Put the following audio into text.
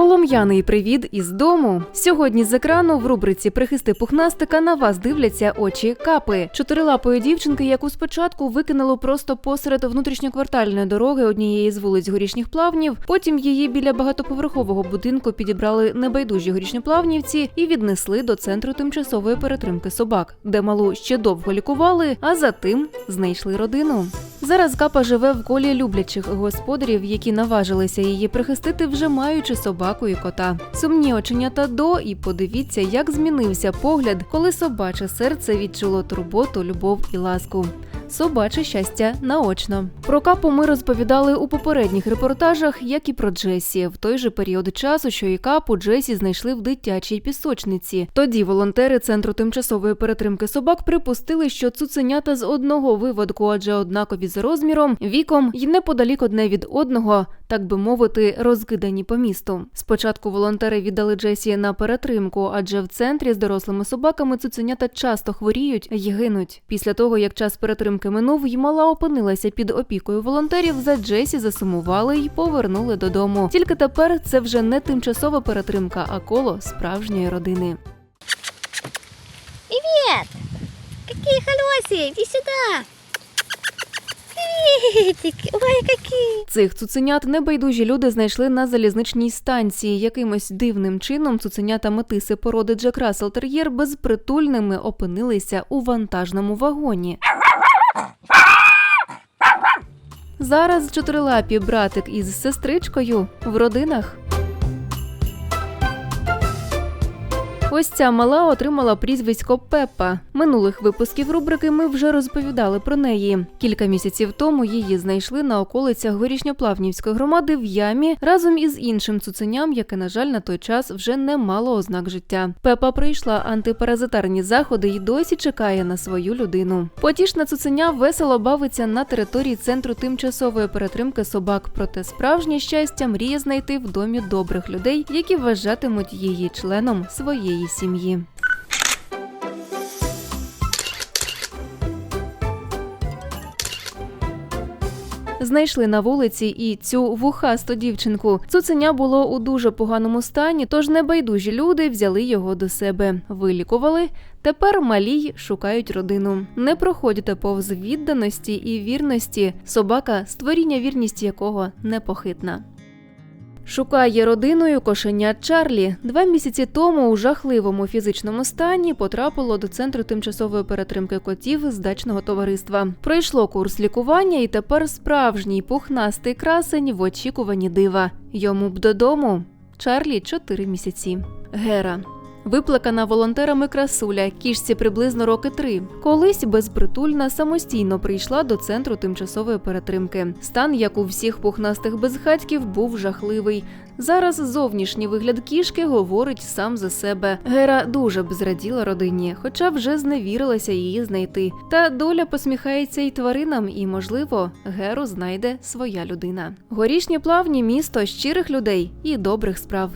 Полум'яний привіт із дому. Сьогодні з екрану в рубриці Прихисти пухнастика на вас дивляться очі капи. Чотирилапої дівчинки, яку спочатку викинуло просто посеред внутрішньоквартальної дороги однієї з вулиць горішніх плавнів. Потім її біля багатоповерхового будинку підібрали небайдужі горішньоплавнівці і віднесли до центру тимчасової перетримки собак, де малу ще довго лікували, а за тим знайшли родину. Зараз капа живе в колі люблячих господарів, які наважилися її прихистити, вже маючи собаку і кота. Сумні оченята до і подивіться, як змінився погляд, коли собаче серце відчуло турботу, любов і ласку. Собаче щастя наочно. Про капу ми розповідали у попередніх репортажах, як і про Джесі. В той же період часу, що і капу Джесі знайшли в дитячій пісочниці. Тоді волонтери центру тимчасової перетримки собак припустили, що цуценята з одного виводку, адже однакові за розміром, віком і неподалік одне від одного, так би мовити, розкидані по місту. Спочатку волонтери віддали Джесі на перетримку, адже в центрі з дорослими собаками цуценята часто хворіють і гинуть. Після того, як час перетримки минув, й мала опинилася під опікою волонтерів. За Джесі засумували й повернули додому. Тільки тепер це вже не тимчасова перетримка, а коло справжньої родини. Привет! Какие холосые, иди сюда! Ой, какие! Цих цуценят небайдужі люди знайшли на залізничній станції. Якимось дивним чином цуценята метиси породи Джек Рассел Тер'єр безпритульними опинилися у вантажному вагоні. Зараз чотирилапі братик із сестричкою в родинах. Ось ця мала отримала прізвисько Пеппа. Минулих випусків рубрики ми вже розповідали про неї. Кілька місяців тому її знайшли на околицях горішньоплавнівської громади в ямі разом із іншим цуценям, яке, на жаль, на той час вже не мало ознак життя. Пепа пройшла антипаразитарні заходи і досі чекає на свою людину. Потішна цуценя весело бавиться на території центру тимчасової перетримки собак. Проте справжнє щастя мріє знайти в домі добрих людей, які вважатимуть її членом своєї сім'ї. Знайшли на вулиці і цю вухасту дівчинку. Цуценя було у дуже поганому стані, тож небайдужі люди взяли його до себе, вилікували. Тепер малій шукають родину. Не проходьте повз відданості і вірності. Собака, створіння вірність якого непохитна. Шукає родиною кошеня Чарлі. Два місяці тому у жахливому фізичному стані потрапило до центру тимчасової перетримки котів з дачного товариства. Пройшло курс лікування, і тепер справжній пухнастий красень в очікуванні дива. Йому б додому. Чарлі чотири місяці. Гера. Виплакана волонтерами красуля, кішці приблизно роки три. Колись безпритульна самостійно прийшла до центру тимчасової перетримки. Стан, як у всіх пухнастих безхатьків, був жахливий. Зараз зовнішній вигляд кішки говорить сам за себе. Гера дуже б зраділа родині, хоча вже зневірилася її знайти. Та доля посміхається й тваринам, і, можливо, Геру знайде своя людина. Горішні плавні місто щирих людей і добрих справ.